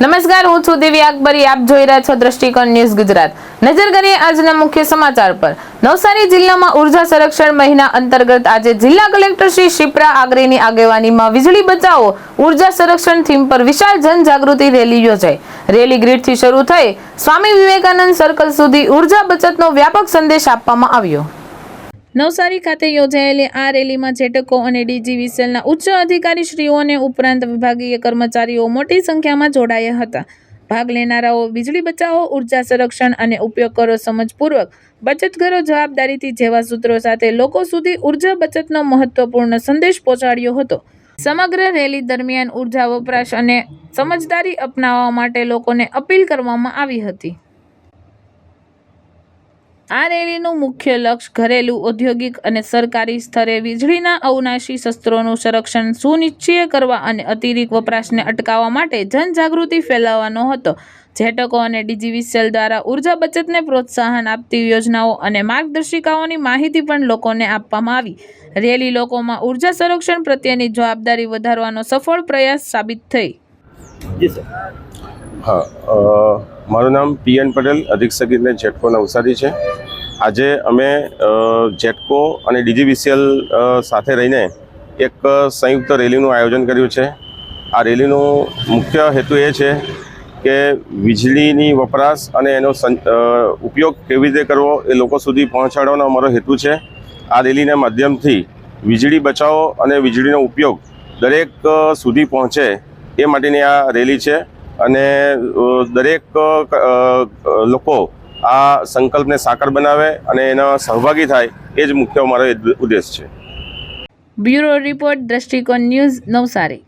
નમસ્કાર, હું છું દેવી અકબરી. આપ જોઈ રહ્યા છો દ્રષ્ટિકોણ ન્યૂઝ ગુજરાત. નજર કરીએ આજના મુખ્ય સમાચાર પર. નવસારી જિલ્લામાં ઊર્જા સંરક્ષણ મહિના અંતર્ગત આજે જિલ્લા કલેક્ટર શ્રી શિપ્રા આગરેની આગેવાનીમાં વીજળી બચાવો, ઊર્જા સંરક્ષણ થીમ પર વિશાળ જનજાગૃતિ રેલી યોજાઈ. રેલી ગ્રીડથી શરૂ થઈ સ્વામી વિવેકાનંદ સર્કલ સુધી ઊર્જા બચતનો વ્યાપક સંદેશ આપવામાં આવ્યો. નવસારી ખાતે યોજાયેલી આ રેલીમાં જેટકો અને ડીજીવીસીએલના ઉચ્ચ અધિકારીશ્રીઓને ઉપરાંત વિભાગીય કર્મચારીઓ મોટી સંખ્યામાં જોડાયા હતા. ભાગ લેનારાઓ, વીજળી બચાવો, ઊર્જા સંરક્ષણ અને ઉપયોગ કરો સમજપૂર્વક બચત કરો જવાબદારીથી જેવા સૂત્રો સાથે લોકો સુધી ઊર્જા બચતનો મહત્વપૂર્ણ સંદેશ પહોંચાડ્યો હતો. સમગ્ર રેલી દરમિયાન ઊર્જા વપરાશ અને સમજદારી અપનાવવા માટે લોકોને અપીલ કરવામાં આવી હતી. આ રેલીનું મુખ્ય લક્ષ્ય ઘરેલું ઔદ્યોગિક અને સરકારી સ્તરે વીજળીના અવનાશી શસ્ત્રોનું સંરક્ષણ સુનિશ્ચિત કરવા અને અતિરિક્ત વપરાશને અટકાવવા માટે જનજાગૃતિ ફેલાવવાનો હતો. જેટકો અને ડીજીવીસીએલ દ્વારા ઊર્જા બચતને પ્રોત્સાહન આપતી યોજનાઓ અને માર્ગદર્શિકાઓની માહિતી પણ લોકોને આપવામાં આવી. રેલી લોકોમાં ઊર્જા સંરક્ષણ પ્રત્યેની જવાબદારી વધારવાનો સફળ પ્રયાસ સાબિત થઈ. હા મારું નામ પી એન પટેલ અધિક્ષક એટલે જેટકો નવસારી છે. આજે અમે જેટકો અને ડીજીવીસીએલ સાથે રહીને એક સંયુક્ત રેલીનું આયોજન કર્યું છે. આ રેલીનો મુખ્ય હેતુ એ છે કે વીજળીની વપરાશ અને એનો ઉપયોગ કેવી રીતે કરવો એ લોકો સુધી પહોંચાડવાનો અમારો હેતુ છે. આ રેલીના માધ્યમથી વીજળી બચાવો અને વીજળીનો ઉપયોગ દરેક સુધી પહોંચે એ માટેની આ રેલી છે. અને દરેક લોકો આ સંકલ્પને સાકાર બનાવે અને એના સહભાગી થાય, એ જ મુખ્ય અમારો ઉદ્દેશ છે. Bureau report Drashtikon news Navsari.